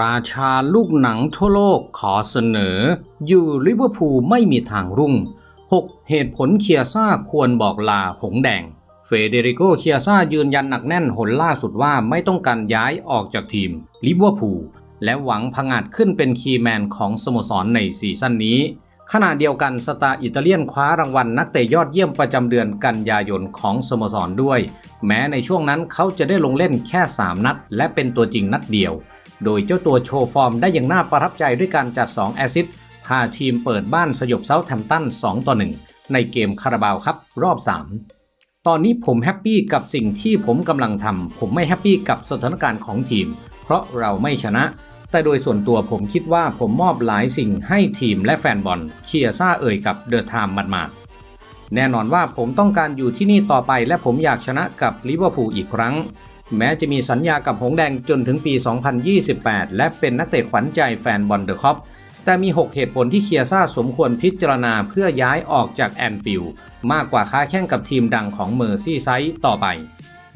ราชาลูกหนังทั่วโลกขอเสนอ อยู่ลิเวอร์พูลไม่มีทางรุ่ง 6 เหตุผลเคียซ่าควรบอกลาหงแดง เฟเดริโกเคียซ่ายืนยันหนักแน่นหนล่าสุดว่าไม่ต้องการย้ายออกจากทีมลิเวอร์พูลและหวังผงาดขึ้นเป็นคีย์แมนของสโมสรในซีซั่นนี้ ขณะเดียวกันสตาร์อิตาเลียนคว้ารางวัลนักเตะยอดเยี่ยมประจำเดือนกันยายนของสโมสรด้วย แม้ในช่วงนั้นเขาจะได้ลงเล่นแค่ 3 นัด และเป็นตัวจริงนัดเดียว โดยเจ้าตัวโชว์ฟอร์มได้อย่างน่าประทับใจด้วยการจัด 2 แอซิสพาทีมเปิดบ้านสยบเซาท์แฮมตัน 2 ต่อ 1 ในเกมคาราบาวครับรอบ 3 ตอนนี้ผมแฮปปี้กับสิ่งที่ผมกำลังทำผมไม่แฮปปี้กับสถานการณ์ของทีม เพราะเราไม่ชนะ แต่โดยส่วนตัวผมคิดว่าผมมอบหลายสิ่งให้ทีมและแฟนบอลเคียซ่าเอ่ยกับเดอะไทม์หมาดๆแน่นอนว่าผมต้องการอยู่ที่นี่ต่อไปและผมอยากชนะกับลิเวอร์พูลอีกครั้ง แม้จะมีสัญญากับหงแดงจนถึงปี 2028 และเป็นนักเตะขวัญใจแฟนบอลเดอะคอปแต่มี 6 เหตุผลที่เคียซ่าสมควรพิจารณาเพื่อย้ายออกจากแอนฟิลด์มากกว่าค้าแข่งกับทีมดังของเมอร์ซี่ไซด์ต่อไป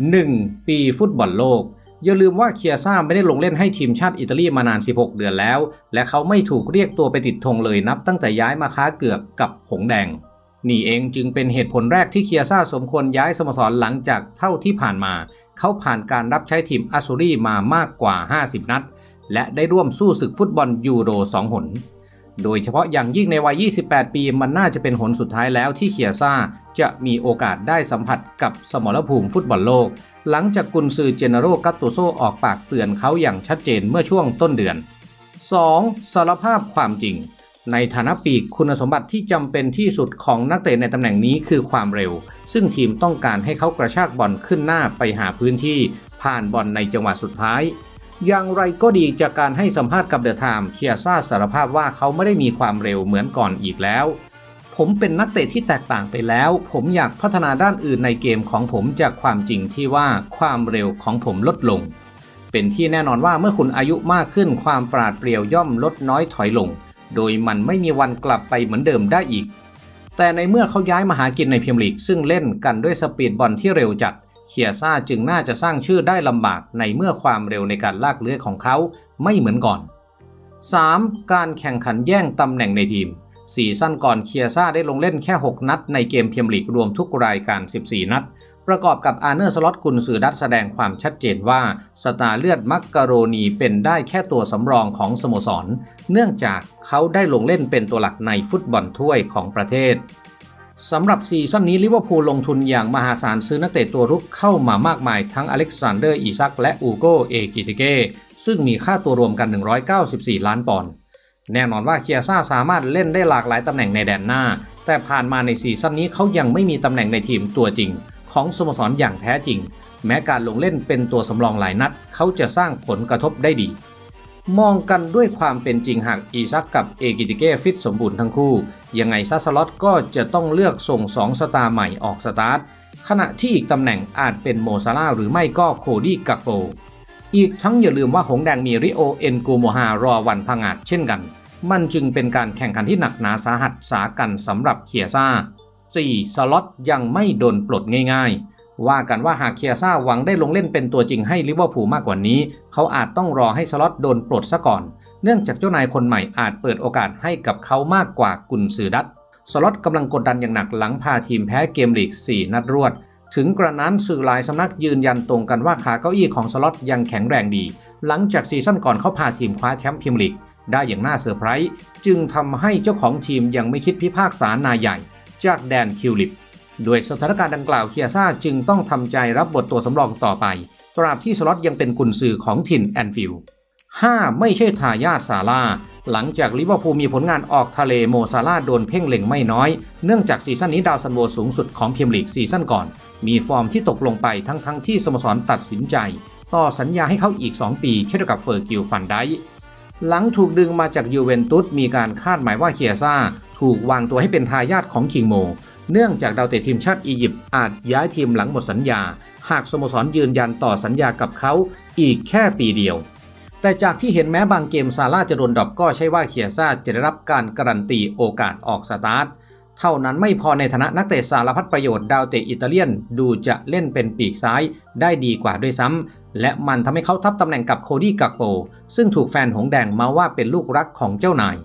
1. ปีฟุตบอลโลก อย่าลืมว่าเคียซ่าไม่ได้ลงเล่นให้ทีมชาติอิตาลีมานาน 16 เดือนแล้ว และเขาไม่ถูกเรียกตัวไปติดธงเลยนับตั้งแต่ย้ายมาค้าเกือกกับหงแดง นี่เองจึงเป็นเหตุผลแรกที่เคียซ่าสมควรย้ายสโมสรหลังจากเท่าที่ผ่านมา เขาผ่านการรับใช้ทีมอาซูรีมามากกว่า 50 นัด และได้ร่วมสู้ศึกฟุตบอลยูโร 2 หน โดยเฉพาะอย่างยิ่งในวัย 28 ปีมันน่าจะเป็นหนสุดท้ายแล้วที่เคียซ่าจะมีโอกาสได้สัมผัสกับสมรภูมิฟุตบอลโลก หลังจากกุนซือเจเนโรกัตโตโซออกปากเตือนเขาอย่างชัดเจนเมื่อช่วงต้นเดือน 2. สารภาพความจริง ในฐานะปีกคุณสมบัติที่จำเป็นที่สุดของนักเตะในตำแหน่งนี้คือความเร็ว ซึ่งทีมต้องการให้เขากระชากบอลขึ้นหน้าไปหาพื้นที่ ผ่านบอลในจังหวะสุดท้าย อย่างไรก็ดีจากการให้สัมภาษณ์กับเดอะไทม์เคียซ่าสารภาพว่าเขาไม่ได้มีความเร็วเหมือนก่อนอีกแล้ว ผมเป็นนักเตะที่แตกต่างไปแล้ว ผมอยากพัฒนาด้านอื่นในเกมของผมจากความจริงที่ว่าความเร็วของผมลดลง เป็นที่แน่นอนว่าเมื่อคุณอายุมากขึ้นความปราดเปรียวย่อมลดน้อยถอยลง โดยมันไม่มีวันกลับไปเหมือนเดิมได้อีก แต่ในเมื่อเขาย้ายมาหากินในพรีเมียร์ลีกซึ่งเล่นกันด้วยสปีดบอลที่เร็วจัดเคียซ่าจึงน่าจะสร้างชื่อได้ลำบากในเมื่อความเร็วในการลากเลื้อยของเขาไม่เหมือนก่อน 3. การแข่งขันแย่งตำแหน่งในทีมซีซั่นก่อนเคียซ่าได้ลงเล่นแค่ 6 นัดในเกมเมียร์ลีกรวมทุกรายการ 14 นัด ประกอบกับอาร์เนอร์สล็อตกุนซือดัตแสดงความชัดเจนว่า สตาร์เลือดมักกะโรนีเป็นได้แค่ตัวสำรองของสโมสร เนื่องจากเขาได้ลงเล่นเป็นตัวหลักในฟุตบอลถ้วยของประเทศสำหรับซีซั่นนี้ลิเวอร์พูลลงทุนอย่างมหาศาลซื้อนักเตะตัวรุกเข้ามามากมายทั้งอเล็กซานเดอร์อีซักและอูโกเอกิติเกซึ่งมีค่าตัวรวมกัน 194 ล้านปอนด์แน่นอนว่าเคียซ่าสามารถเล่นได้หลากหลายตำแหน่งในแดนหน้า แต่ผ่านมาในซีซั่นนี้เขายังไม่มีตำแหน่งในทีมตัวจริง ของสโมสรอย่างแท้จริง แม้การลงเล่นเป็นตัวสำรองหลายนัด เขาจะสร้างผลกระทบได้ดี มองกันด้วยความเป็นจริงหากอีซักกับเอกิติเก้ฟิตสมบูรณ์ทั้งคู่ ยังไงซัสลอตก็จะต้องเลือกส่ง2สตาร์ใหม่ออกสตาร์ทขณะที่อีกตำแหน่งอาจเป็นโมซาร่าหรือไม่ก็โคดี้กักโปอีกทั้งอย่าลืมว่าหงแดงมีริโอเอ็นกูโมฮารอวันพังอาจเช่นกัน มันจึงเป็นการแข่งขันที่หนักหนาสาหัสสากันสำหรับเคียซ่า 4. สล็อตยังไม่โดนปลดง่ายๆ ว่ากันว่าหากเคียซ่าหวังได้ลงเล่นเป็นตัวจริงให้ลิเวอร์พูลมากกว่านี้ เขาอาจต้องรอให้สล็อตโดนปลดซะก่อน เนื่องจากเจ้านายคนใหม่อาจเปิดโอกาสให้กับเขามากกว่ากุนซือดัตสล็อตกำลังกดดันอย่างหนักหลังพาทีมแพ้เกมลีก 4 นัดรวด ถึงกระนั้นสื่อหลายสำนักยืนยันตรงกันว่าขาเก้าอี้ของสล็อตยังแข็งแรงดี หลังจากซีซั่นก่อนเขาพาทีมคว้าแชมป์พรีเมียร์ลีกได้อย่างน่าเซอร์ไพรส์จึงทำให้เจ้าของทีมยังไม่คิดพิพากษานายใหญ่ จากแดนทิวลิปด้วยสถานการณ์ดังกล่าวเคียซ่าจึงต้องทำใจรับบทตัวสำรองต่อไป ตราบที่สล็อตยังเป็นกุนซือของถิ่นแอนฟิลด์ 5. ไม่ใช่ทายาทซาร่าหลังจากลิเวอร์พูลมีผลงานออกทะเลโมซาร่าโดนเพ่งเล็งไม่น้อย เนื่องจากซีซั่นนี้ดาวซันโวสูงสุดของเมียร์ลีกซีซั่นก่อน มีฟอร์มที่ตกลงไปทั้งๆทที่สโมสรตัดสินใจ ต่อสัญญาให้เขาอีก 2 ปีเช่นเดียวกับเฟอร์กิลฟันไดหลังถูกดึงมาจากยูเวนตุสมีการคาดหมายว่าเคียซ่า ถูกวางตัวให้เป็นทายาทของคิงโม เนื่องจากดาวเตะทีมชาติอียิปต์อาจย้ายทีมหลังหมดสัญญา หากสโมสรยืนยันต่อสัญญากับเขาอีกแค่ปีเดียว แต่จากที่เห็นแม้บางเกมซาร่าจะโดนดรอปก็ใช่ว่าเคียซ่าจะได้รับการการันตีโอกาสออกสตาร์ทเท่านั้นไม่พอในฐานะนักเตะสารพัดประโยชน์ดาวเตะอิตาเลียน ดูจะเล่นเป็นปีกซ้ายได้ดีกว่าด้วยซ้ำและมันทำให้เขาทับตำแหน่งกับโคดี้กักโป ซึ่งถูกแฟนหงแดงมาว่าเป็นลูกรักของเจ้านาย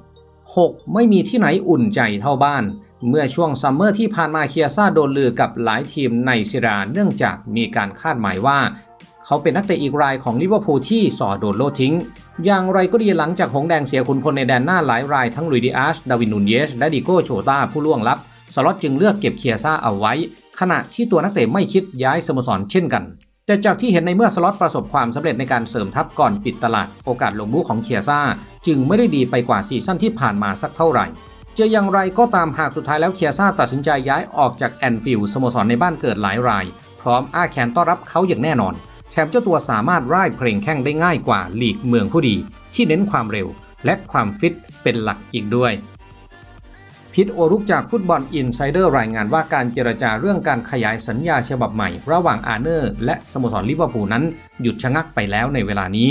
6. ไม่มีที่ไหนอุ่นใจเท่าบ้าน เมื่อช่วงซัมเมอร์ที่ผ่านมาเคียซ่าโดนลือกับหลายทีมในซิราเนื่องจากมีการคาดหมายว่า เขาเป็นนักเตะอีกรายของลิเวอร์พูลที่สอโดนโลทิ้ง อย่างไรก็ดีหลังจากหงแดงเสียขุนพลในแดนหน้าหลายรายทั้งลุยดิอาชดาวินนูนเยส และดิโก้โชตาผู้ล่วงลับ สล็อตจึงเลือกเก็บเคียซ่าเอาไว้ ขณะที่ตัวนักเตะไม่คิดย้ายสโมสรเช่นกัน แต่จากที่เห็นในเมื่อสล็อตประสบความสำเร็จในการเสริมทัพก่อนปิดตลาด โอกาสลงบูของเคียซ่า จึงไม่ได้ดีไปกว่าซีซั่นที่ผ่านมาสักเท่าไหร่จะอย่างไรก็ตามหากสุดท้ายแล้วเคียซ่าตัดสินใจย้ายออกจากแอนฟิลด์สโมสรในบ้านเกิดหลายราย พร้อมอ้าแขนต้อนรับเขาอย่างแน่นอน แถมเจ้าตัวสามารถร่ายเพลงแข้งได้ง่ายกว่าลีกเมืองผู้ดี ที่เน้นความเร็วและความฟิตเป็นหลักอีกด้วย พิษโอรุกจากฟุตบอลอินไซเดอร์รายงานว่าการเจรจาเรื่องการขยายสัญญาฉบับใหม่ ระหว่างอาร์เนอร์และสโมสรลิเวอร์พูลนั้น หยุดชะงักไปแล้วในเวลานี้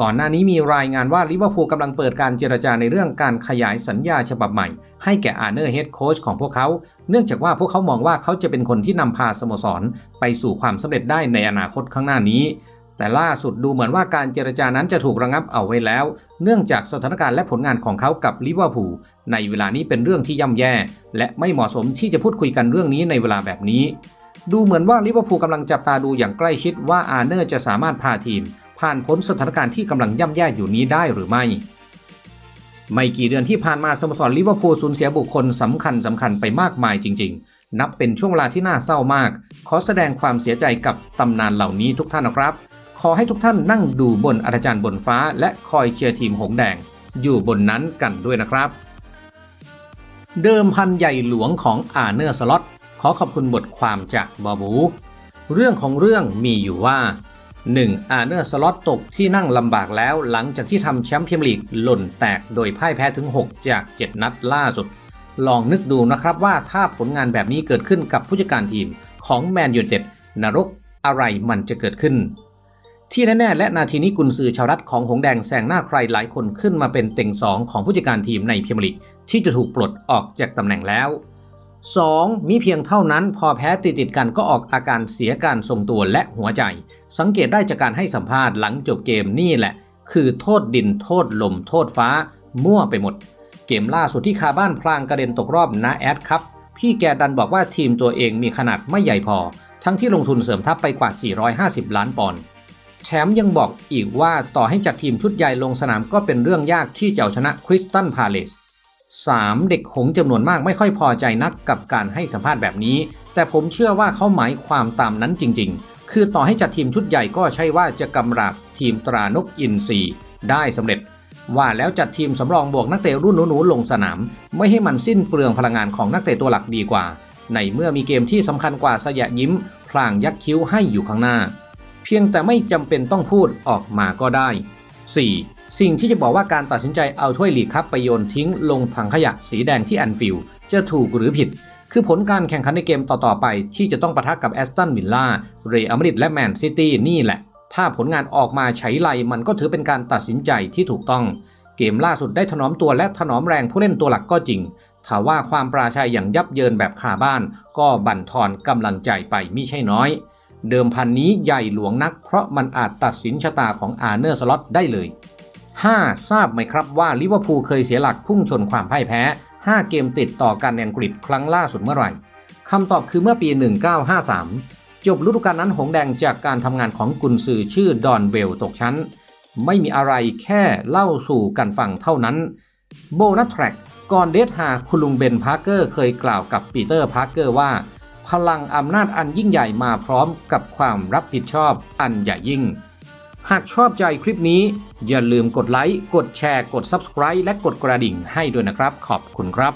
ก่อนหน้านี้มีรายงานว่าลิเวอร์พูลกำลังเปิดการเจรจาในเรื่องการขยายสัญญาฉบับใหม่ ให้แก่อาร์เนอร์เฮดโค้ชของพวกเขา เนื่องจากว่าพวกเขามองว่าเขาจะเป็นคนที่นำพาสโมสร ไปสู่ความสำเร็จได้ในอนาคตข้างหน้านี้ แต่ล่าสุดดูเหมือนว่าการเจรจานั้นจะถูกระงับเอาไว้แล้ว เนื่องจากสถานการณ์และผลงานของเขากับลิเวอร์พูลในเวลานี้เป็นเรื่องที่ย่ำแย่ และไม่เหมาะสมที่จะพูดคุยกันเรื่องนี้ในเวลาแบบนี้ ดูเหมือนว่าลิเวอร์พูลกำลังจับตาดูอย่างใกล้ชิดว่าอาร์เนอร์จะสามารถพาทีม ผ่านพ้นสถานการณ์ที่กำลังย่ำแย่อยู่นี้ได้หรือไม่ ไม่กี่เดือนที่ผ่านมาสโมสรลิเวอร์พูลสูญเสียบุคคลสำคัญสำคัญไปมากมายจริง ๆ นับเป็นช่วงเวลาที่น่าเศร้ามาก ขอแสดงความเสียใจกับตำนานเหล่านี้ทุกท่านนะครับ อให้ทุกท่านนั่งดูบนอาจารย์บนฟ้า และคอยเชียร์ทีมหงแดง อยู่บนนั้นกันด้วยนะครับ เดิมพันใหญ่หลวงของอาเนอร์สล็อตขอขอบคุณบทความจากบอบู เรื่องของเรื่องมีอยู่ว่า 1. อาเนอร์สล็อตตกที่นั่งลำบากแล้วหลังจากที่ทำแชมป์พรีเมียร์ลีกหล่นแตกโดยพ่ายแพ้ถึง 6 จาก 7 นัดล่าสุด ลองนึกดูนะครับว่าถ้าผลงานแบบนี้เกิดขึ้นกับผู้จัดการทีมของแมนยูเต็ดนรกอะไรมันจะเกิดขึ้น ที่แน่ๆและนาทีนี้กุนซือชาวรัฐของหงแดงแซงหน้าใครหลายคนขึ้นมาเป็นเต็งสองของผู้จัดการทีมในพรีเมียร์ลีกที่จะถูกปลดออกจากตำแหน่งแล้ว 2. มีเพียงเท่านั้นพอแพ้ติดติดกันก็ออกอาการเสียการทรงตัวและหัวใจ สังเกตได้จากการให้สัมภาษณ์หลังจบเกมนี่แหละ คือโทษดินโทษลม โทษฟ้า มั่วไปหมด เกมล่าสุดที่คาบ้านพลางกระเด็นตกรอบนาแอดครับ พี่แกดันบอกว่าทีมตัวเองมีขนาดไม่ใหญ่พอ ทั้งที่ลงทุนเสริมทัพไปกว่า 450 ล้านปอนด์ แถมยังบอกอีกว่าต่อให้จัดทีมชุดใหญ่ลงสนามก็เป็นเรื่องยากที่จะเอาชนะคริสตันพาเลส 3. เด็กหงส์จำนวนมากไม่ค่อยพอใจนักกับการให้สัมภาษณ์แบบนี้ แต่ผมเชื่อว่าเขาหมายความตามนั้นจริง ๆ คือต่อให้จัดทีมชุดใหญ่ก็ใช่ว่าจะกำราบทีมตรานกอินทรีได้สำเร็จ ว่าแล้วจัดทีมสำรองบวกนักเตะรุ่นหนูๆลงสนาม ไม่ให้มันสิ้นเปลืองพลังงานของนักเตะตัวหลักดีกว่า ในเมื่อมีเกมที่สำคัญกว่าสยะยิ้มพลางยักคิ้วให้อยู่ข้างหน้า เพียงแต่ไม่จำเป็นต้องพูดออกมาก็ได้ 4. สิ่งที่จะบอกว่าการตัดสินใจเอาถ้วยหลีกคัพไปโยนทิ้งลงถังขยะสีแดงที่แอนฟิลด์จะถูกหรือผิด คือผลการแข่งขันในเกมต่อ ๆ ไป ที่จะต้องปะทะกับแอสตันวิลล่าเรอัลมาดริดและแมนซิตี้นี่แหละ ถ้าผลงานออกมาใช้ไลมันก็ถือเป็นการตัดสินใจที่ถูกต้อง เกมล่าสุดได้ถนอมตัวและถนอมแรงผู้เล่นตัวหลักก็จริงถ้าว่าความปราชัยอย่างยับเยินแบบคาบ้าน ก็บั่นทอนกำลังใจไปมิใช่น้อย เดิมพันนี้ใหญ่หลวงนัก เพราะมันอาจตัดสินชะตาของอาร์เนอร์สล็อตได้เลย 5. ทราบไหมครับว่าลิเวอร์พูลเคยเสียหลักพุ่งชนความพ่ายแพ้ 5 เกมติดต่อกันในอังกฤษครั้งล่าสุดเมื่อไหร่คำตอบคือเมื่อปี 1953 จบฤดูกาลนั้นหงแดงจากการทำงานของกุนซือชื่อดอนเวลตกชั้น ไม่มีอะไรแค่เล่าสู่กันฟังเท่านั้น โบนัสแทร็กก่อนเดทหาคุณลุงเบนพาร์เกอร์เคยกล่าวกับปีเตอร์พาร์เกอร์ว่า พลังอำนาจอันยิ่งใหญ่มาพร้อมกับความรับผิดชอบอันใหญ่ยิ่ง หากชอบใจคลิปนี้ อย่าลืมกดไลค์ กดแชร์ กด Subscribe และกดกระดิ่งให้ด้วยนะครับ ขอบคุณครับ